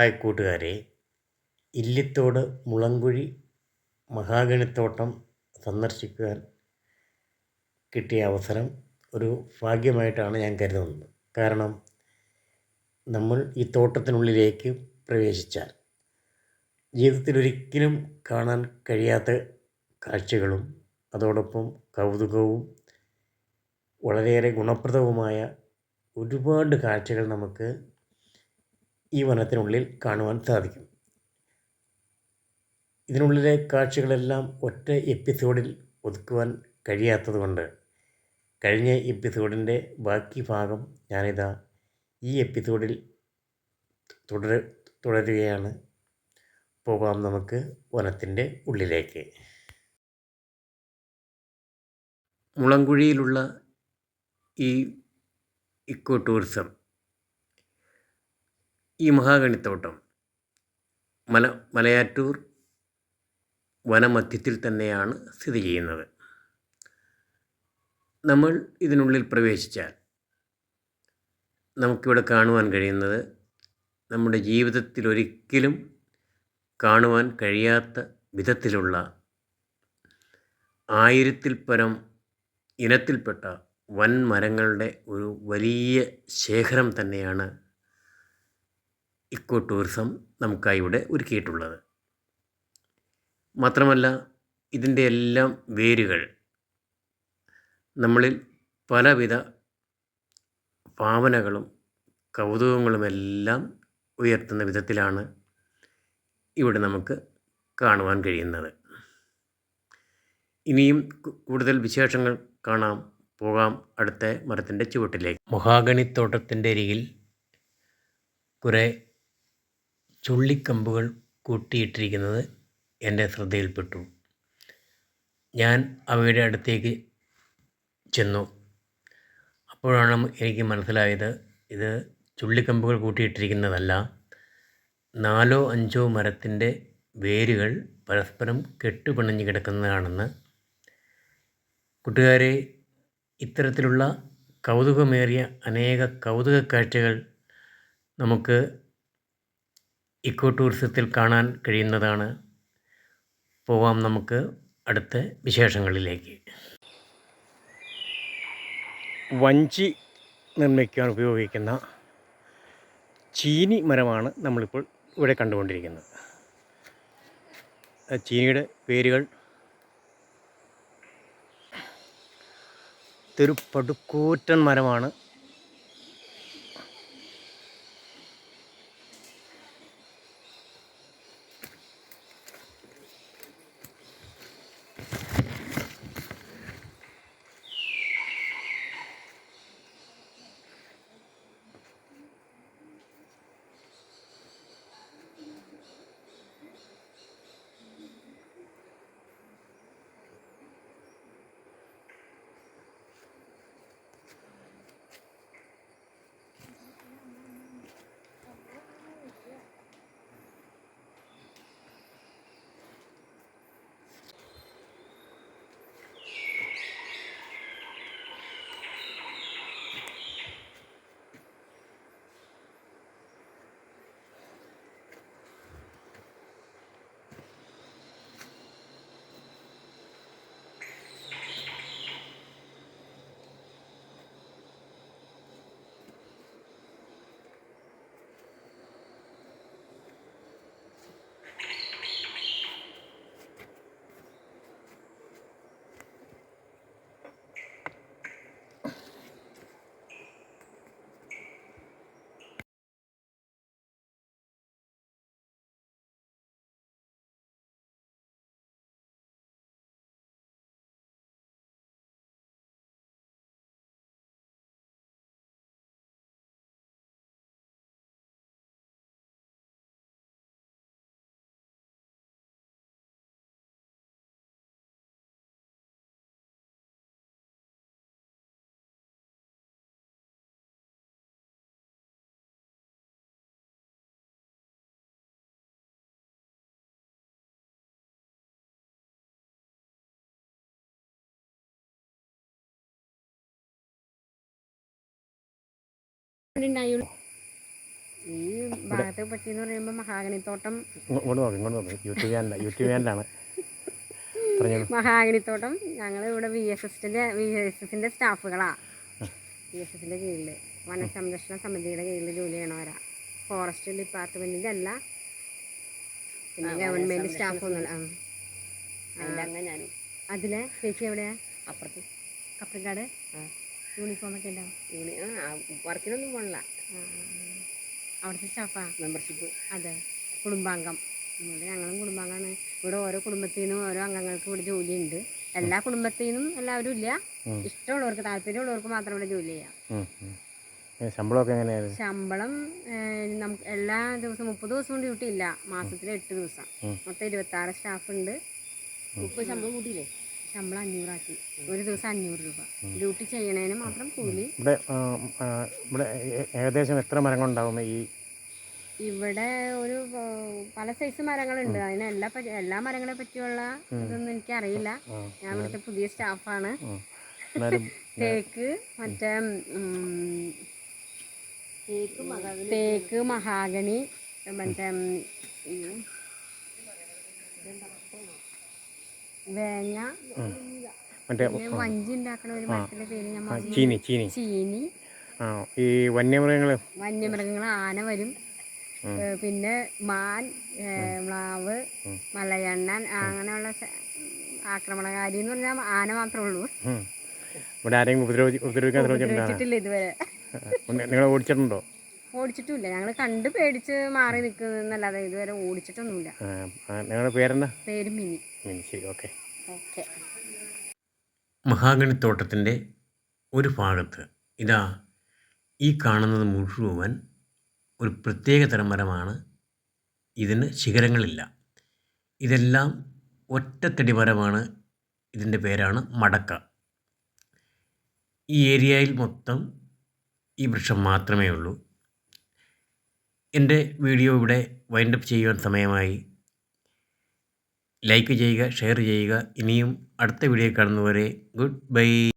Hi കൂട്ടുകാരെ ഇല്ലിത്തോട് മുളങ്കുഴി മഹാഗണിത്തോട്ടം സന്ദർശിക്കാൻ കിട്ടിയ അവസരം ഒരു ഭാഗ്യമായിട്ടാണ് ഞാൻ കരുതുന്നത്. കാരണം നമ്മൾ ഈ തോട്ടത്തിനുള്ളിലേക്ക് പ്രവേശിച്ചാൽ ജീവിതത്തിൽ ഒരിക്കലും കാണാൻ കഴിയാത്ത കാഴ്ചകളും അതോടൊപ്പം കൗതുകവും വളരെയേറെ ഗുണപ്രദവുമായ ഒരുപാട് കാഴ്ചകൾ നമുക്ക് ഈ വനത്തിനുള്ളിൽ കാണുവാൻ സാധിക്കും. ഇതിനുള്ളിലെ കാഴ്ചകളെല്ലാം ഒറ്റ എപ്പിസോഡിൽ ഒതുക്കുവാൻ കഴിയാത്തതുകൊണ്ട് കഴിഞ്ഞ എപ്പിസോഡിന്റെ ബാക്കി ഭാഗം ഞാനിതാ ഈ എപ്പിസോഡിൽ തുടര തുടരുകയാണ്. പോകാം നമുക്ക് വനത്തിന്റെ ഉള്ളിലേക്ക്. മുളങ്കുഴിയിലുള്ള ഈ ഇക്കോ ടൂറിസം ഈ മഹാഗണിത്തോട്ടം മല മലയാറ്റൂർ വനമധ്യത്തിൽ തന്നെയാണ് സ്ഥിതി ചെയ്യുന്നത്. നമ്മൾ ഇതിനുള്ളിൽ പ്രവേശിച്ചാൽ നമുക്കിവിടെ കാണുവാൻ കഴിയുന്നത് നമ്മുടെ ജീവിതത്തിൽ ഒരിക്കലും കാണുവാൻ കഴിയാത്ത വിധത്തിലുള്ള ആയിരത്തിൽ പരം ഇനത്തിൽപ്പെട്ട വൻ മരങ്ങളുടെ ഒരു വലിയ ശേഖരം തന്നെയാണ് ഇക്കോ ടൂറിസം നമുക്കായി ഇവിടെ ഒരുക്കിയിട്ടുള്ളത്. മാത്രമല്ല ഇതിന്റെ എല്ലാം വേരുകൾ നമ്മളിൽ പലവിധ ഭാവനകളും കൗതുകങ്ങളുമെല്ലാം ഉയർത്തുന്ന വിധത്തിലാണ് ഇവിടെ നമുക്ക് കാണുവാൻ കഴിയുന്നത്. ഇനിയും കൂടുതൽ വിശേഷങ്ങൾ കാണാം. പോകാം അടുത്ത മരത്തിന്റെ ചുവട്ടിലേക്ക്. മഹാഗണിത്തോട്ടത്തിന്റെ അരികിൽ കുറേ ചുള്ളിക്കമ്പുകൾ കൂട്ടിയിട്ടിരിക്കുന്നത് എന്റെ ശ്രദ്ധയിൽപ്പെട്ടു. ഞാൻ അവയുടെ അടുത്തേക്ക് ചെന്നു. അപ്പോഴാണ് എനിക്ക് മനസ്സിലായത് ഇത് ചുള്ളിക്കമ്പുകൾ കൂട്ടിയിട്ടിരിക്കുന്നതല്ല. നാലോ അഞ്ചോ മരത്തിന്റെ വേരുകൾ പരസ്പരം കെട്ടുപിണഞ്ഞു കിടക്കുന്നതാണെന്ന്. കൂട്ടുകാരെ ഇത്തരത്തിലുള്ള കൗതുകമേറിയ അനേക കൗതുക കാഴ്ചകൾ നമുക്ക് ഇക്കോ ടൂറിസത്തിൽ കാണാൻ കഴിയുന്നതാണ്. പോവാം നമുക്ക് അടുത്ത വിശേഷങ്ങളിലേക്ക്. വഞ്ചി നിർമ്മിക്കാൻ ഉപയോഗിക്കുന്ന ചീനി മരമാണ് നമ്മളിപ്പോൾ ഇവിടെ കണ്ടുകൊണ്ടിരിക്കുന്നത്. ചീനിയുടെ പേരുകൾ ഇതൊരു പടുക്കൂറ്റൻ മരമാണ് ഈ മഹാഗണിത്തോട്ടം ഇങ്ങോട്ട് ഇങ്ങോട്ട് യൂട്യൂബ് ചാനൽ യൂട്യൂബ് ചാനലാണ് ഞങ്ങൾ ഇവിടെ വി എസ് എസിന്റെ വി എസ് എസിന്റെ സ്റ്റാഫുകളാ. വി എസ് എസിന്റെ കീഴിൽ വനസംരക്ഷണ സമിതിയുടെ കീഴിൽ ജോലി ചെയ്യണവരാ. ഫോറസ്റ്റ് ഡിപ്പാർട്ട്മെന്റിന്റെ അല്ല. പിന്നെ ഗവൺമെന്റ് സ്റ്റാഫൊന്നുമല്ല അതിലെ ചേച്ചി എവിടെയാ? അപ്പുറത്ത്. കപ്പക്കാട് ആ. യൂണിഫോം ഒക്കെ ഉണ്ടാവും യൂണി ആ വർക്കിനൊന്നും പോണില്ല. അവിടുത്തെ സ്റ്റാഫാ മെമ്പർഷിപ്പ് അതെ. കുടുംബാംഗം. ഇവിടെ ഞങ്ങളും കുടുംബാംഗമാണ്. ഇവിടെ ഓരോ കുടുംബത്തിൽ നിന്നും ഓരോ അംഗങ്ങൾക്ക് ഇവിടെ ജോലിയുണ്ട്. എല്ലാ കുടുംബത്തിൽ നിന്നും എല്ലാവരും ഇല്ല. ഇഷ്ടമുള്ളവർക്ക് താല്പര്യമുള്ളവർക്ക് മാത്രം ഇവിടെ ജോലി ചെയ്യാം. ശമ്പളമൊക്കെ എങ്ങനെയായിരുന്നു ശമ്പളം നമുക്ക് എല്ലാ ദിവസവും മുപ്പത് ദിവസവും ഡ്യൂട്ടി ഇല്ല. മാസത്തിൽ എട്ട് ദിവസം. മൊത്തം ഇരുപത്തി ആറ് സ്റ്റാഫ് ഉണ്ട് മുപ്പത് ശമ്പളം കൂട്ടിയില്ലേ? ശമ്പളം അഞ്ഞൂറാക്കി. ഒരു ദിവസം അഞ്ഞൂറ് രൂപ. ഡ്യൂട്ടി ചെയ്യണേന് മാത്രം കൂലി. ഇവിടെ ഇവിടെ ഏകദേശം എത്ര മരങ്ങൾ ഉണ്ടാവും ഈ? ഇവിടെ ഒരു പല സൈസ് മരങ്ങളുണ്ട്. അതിന് എല്ലാ എല്ലാ മരങ്ങളെ പറ്റിയുള്ള ഇതൊന്നും എനിക്കറിയില്ല. അറിയില്ല ഞാൻ ഇവിടുത്തെ പുതിയ സ്റ്റാഫാണ് തേക്ക് മറ്റേ തേക്ക് മഹാഗണി. മറ്റേ വേങ്ങ. മറ്റേ പിന്നെ വഞ്ചി ഉണ്ടാക്കണ ഒരു മരത്തിന്റെ പേര് ഞാൻ. ചീനി ചീനി. ചീനി. ആ ഈ വന്യമൃഗങ്ങൾ വന്യമൃഗങ്ങൾ ആന വരും. പിന്നെ മാൻ മ്ലാവ് മലയണ്ണൻ അങ്ങനെയുള്ള ആക്രമണകാരി എന്ന് പറഞ്ഞാൽ ആന മാത്രമേ ഉള്ളൂ. ഇവിടെ ആരെങ്കിലും ഉപദ്രവി ഉപദ്രവിക്കാൻ ഇതുവരെ. നിങ്ങൾ ഓടിച്ചിട്ടുണ്ടോ? ഓടിച്ചിട്ടില്ല. ഞങ്ങൾ കണ്ട് പേടിച്ച് മാറി നിൽക്കുന്നല്ലാതെ ഇതുവരെ ഓടിച്ചിട്ടൊന്നുമില്ല. നിങ്ങളുടെ പേരെന്താ? പേര് മിനി. ഓക്കെ. ഓക്കെ. മഹാഗണിത്തോട്ടത്തിന്റെ ഒരു ഭാഗത്ത് ഇതാ ഈ കാണുന്നത് മുഴുവൻ ഒരു പ്രത്യേക തരം മരമാണ്. ഇതിന് ശിഖരങ്ങളില്ല. ഇതെല്ലാം ഒറ്റത്തടി മരമാണ്. ഇതിന്റെ പേരാണ് മടക്ക. ഈ ഏരിയയിൽ മൊത്തം ഈ വൃക്ഷം മാത്രമേ ഉള്ളൂ. എന്റെ വീഡിയോ ഇവിടെ വൈൻഡപ്പ് ചെയ്യുവാൻ സമയമായി. ലൈക്ക് ചെയ്യുക ഷെയർ ചെയ്യുക. ഇനിയും അടുത്ത വീഡിയോ കാണുന്നവരെ ഗുഡ് ബൈ.